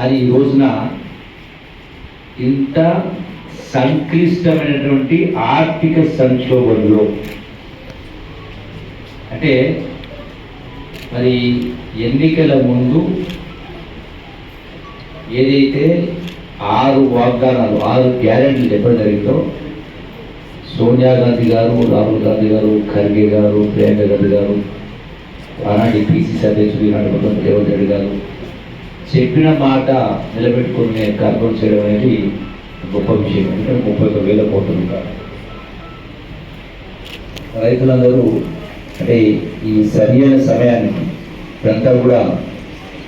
అది ఈ రోజున ఇంత సంక్లిష్టమైనటువంటి ఆర్థిక సంక్షోభంలో. అంటే మరి ఎన్నికల ముందు ఏదైతే ఆరు వాగ్దానాలు ఆరు గ్యారెంటీలు చెప్పడం జరిగిందో సోనియా గాంధీ గారు రాహుల్ గాంధీ గారు ఖర్గే గారు ప్రియాంక గాంధీ గారు ఆనాటి పీసీసీ అధ్యక్షుడు ఈనాటి ముఖ్యమంత్రి రేవంత్ రెడ్డి గారు చెప్పిన మాట నిలబెట్టుకునే కార్యక్రమం చేయడం అనేది గొప్ప విషయం. ఎందుకంటే ముప్పై ఒక వేల కోట్లు రైతులందరూ అంటే ఈ సరియైన సమయానికి ఇదంతా కూడా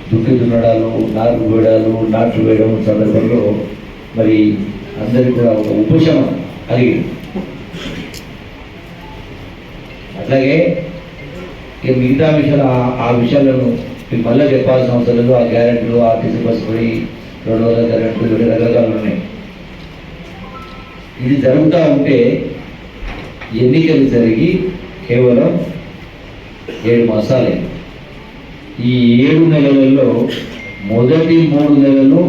దుక్కి దున్నడాలు నారు వేయడాలు నాట్లు వేయడం సందర్భంలో మరి అందరికీ కూడా ఒక ఉపశమనం కలిగింది. అట్లాగే ఇక మిగతా విషయాలు ఆ విషయాలను మీకు మళ్ళీ చెప్పాల్సిన అవసరం లేదు. ఆ గ్యారెంటీలు ఆర్టీసీ బస్ పోయి రెండు వందల కరెంట్లు రెండు రకరకాలు ఉన్నాయి. ఇది జరుగుతూ ఉంటే ఎన్నికలు జరిగి కేవలం ఏడు మాసాలే. ఈ ఏడు నెలలలో మొదటి మూడు నెలలు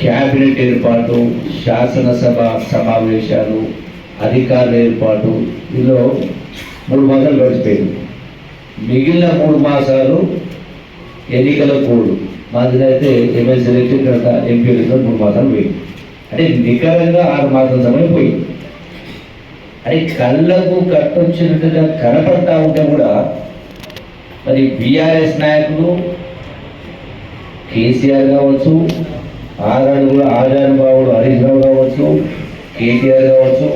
క్యాబినెట్ ఏర్పాటు శాసనసభ సమావేశాలు అధికారుల ఏర్పాటు ఇందులో మూడు మాసాలు గడిచిపోయింది. మిగిలిన మూడు మాసాలు ఎన్నికల కోడ్. మాది అయితే ఎమ్మెల్సీ ఎలక్షన్ తర్వాత ఎంపీ ఎలక్షన్ మూడు మాసాలు పోయి అంటే నికరంగా ఆరు మాసాల సమయం పోయింది. అంటే కళ్ళకు కట్టొచ్చినట్టుగా కనపడతా ఉంటే కూడా మరి బీఆర్ఎస్ నాయకులు కేసీఆర్ కావచ్చు ఆరాడు కూడా ఆజానుభావుడు హరీష్ రావు కావచ్చు కేటీఆర్ కావచ్చు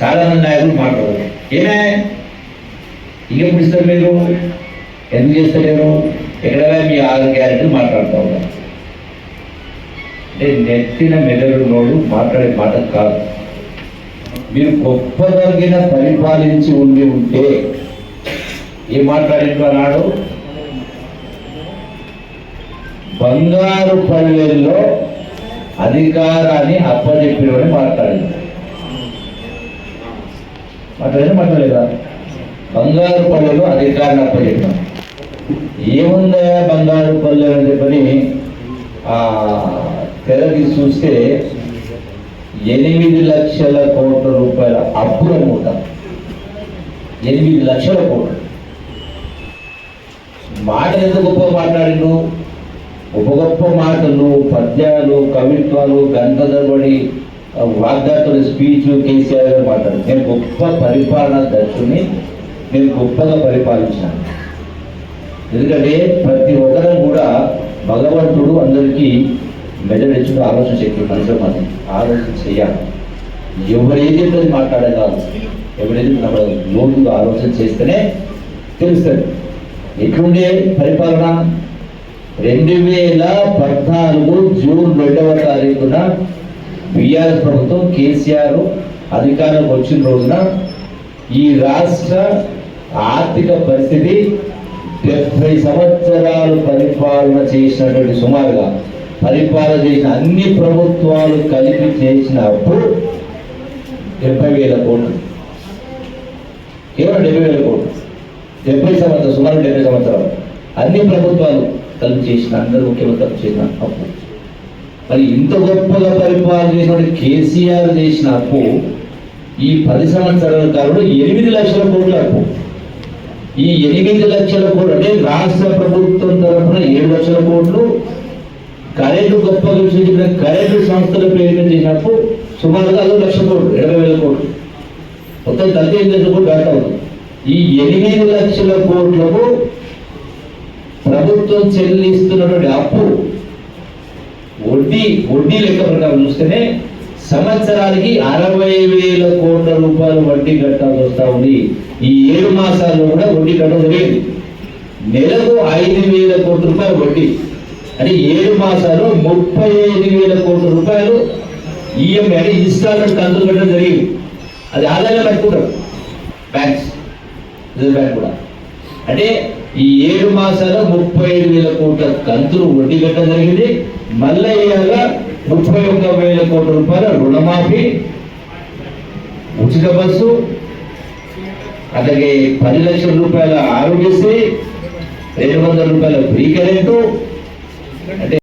చాలామంది నాయకులు మాట్లాడరు. ఏమే? ఏం ఇస్తారు మీరు ఎందుకు చేస్తలేరు? ఎక్కడ మీ ఆరు గ్యారెంటీ మాట్లాడుతూ ఉన్నారు అంటే నెత్తిన మెదడు మాట్లాడే మాట కాదు. మీరు గొప్పదగిన పరిపాలించి ఉండి ఉంటే ఏం మాట్లాడిండ్రు అన్నాడు? బంగారు పల్లెల్లో అధికారాన్ని అప్పచెప్పినవని మాట్లాడింది మాట్లాడేదా మాట్లాడలేదా? బంగారు పల్లెలు అధికారులు అప్పచెప్పాం ఏముందా బంగారు పల్లె అని చెప్పని ఆ చూస్తే ఎనిమిది లక్షల కోట్ల రూపాయల అప్పులు అనుకుంటా. ఎనిమిది లక్షల కోట్లు. మాటలు ఎంత గొప్ప మాట్లాడిండు గొప్ప గొప్ప మాటలు పద్యాలు కవిత్వాలు గంట వాగ్దాతలు స్పీచ్ కేసీఆర్ గారు మాట్లాడు నేను గొప్ప పరిపాలన దర్శుని. నేను గొప్పగా పరిపాలించాను. ఎందుకంటే ప్రతి ఒక్కరం కూడా భగవంతుడు అందరికీ మెదడిచ్చిన ఆలోచన శక్తి మనుషుల మనం ఆలోచన చేయాలి. ఎవరేది చెప్పేది మాట్లాడే కాదు ఎవరేది మన లోతుగా ఆలోచన చేస్తేనే తెలుస్తుంది. ఎట్లుండే పరిపాలన? రెండు వేల పద్నాలుగు జూన్ రెండవ తారీఖున బీఆర్ ప్రభుత్వం కేసీఆర్ అధికారం వచ్చిన రోజున ఈ రాష్ట్ర ఆర్థిక పరిస్థితి డెబ్బై సంవత్సరాలు పరిపాలన చేసినటువంటి సుమారుగా పరిపాలన చేసిన అన్ని ప్రభుత్వాలు కలిపి చేసిన అప్పు డెబ్బై వేల కోట్లు. కేవలం డెబ్బై వేల కోట్లు. డెబ్బై సంవత్సరాలు సుమారు డెబ్బై సంవత్సరాలు. అన్ని ప్రభుత్వాలు కలిపి చేసిన అందరు ముఖ్యమంత్రులు చేసిన అప్పు మరి ఇంత గొప్పగా పరిపాలన చేసినటువంటి కేసీఆర్ చేసిన అప్పు ఈ పది సంవత్సరాల కాలంలో ఎనిమిది లక్షల కోట్ల అప్పు. ఈ ఎనిమిది లక్షల కోట్లు అంటే రాష్ట్ర ప్రభుత్వం తరఫున ఏడు లక్షల కోట్లు కరెంటు గొప్పగా విశ్లేషించిన కరెంటు సంస్థల పేరిట చేసినప్పుడు సుమారుగా అదో లక్ష కోట్లు ఇరవై వేల కోట్లు. మొత్తం తల్లి ఎనిమిది లక్షల కోట్లు దాటా ఉంది. ఈ ఎనిమిది లక్షల కోట్లకు ప్రభుత్వం చెల్లిస్తున్నటువంటి అప్పు వడ్డీ వడ్డీ లెక్క ప్రకారం చూస్తేనే సంవత్సరానికి అరవై వేల కోట్ల రూపాయలు వడ్డీ కట్టాల్సి వస్తూ ఉంది. ఈ ఏడు మాసాల్లో కూడా వడ్డీ కట్టడం జరిగింది. నెలకు ఐదు వేల కోట్ల రూపాయలు వడ్డీ. అంటే ఏడు మాసాలు ముప్పై ఐదు వేల కోట్ల రూపాయలు ఈఎంఐ అంటే ఇన్స్టాల్మెంట్ కంతులు కట్టడం జరిగింది. అది ఆదాయం పెట్టుకుంటారు బ్యాంక్స్ రిజర్వ్ బ్యాంక్ కూడా. అంటే ఈ ఏడు మాసాల ముప్పై ఐదు వేల కోట్ల కంతులు వడ్డీ కట్టడం జరిగింది. మళ్ళీ ఇవాళ ముప్పై ఒక్క వేల కోట్ల రూపాయల రుణమాఫీ ఉచిత బస్సు అలాగే పది లక్షల రూపాయల ఆరోగ్యశ్రీ రెండు వందల రూపాయల ఫ్రీ కరెంటు అంటే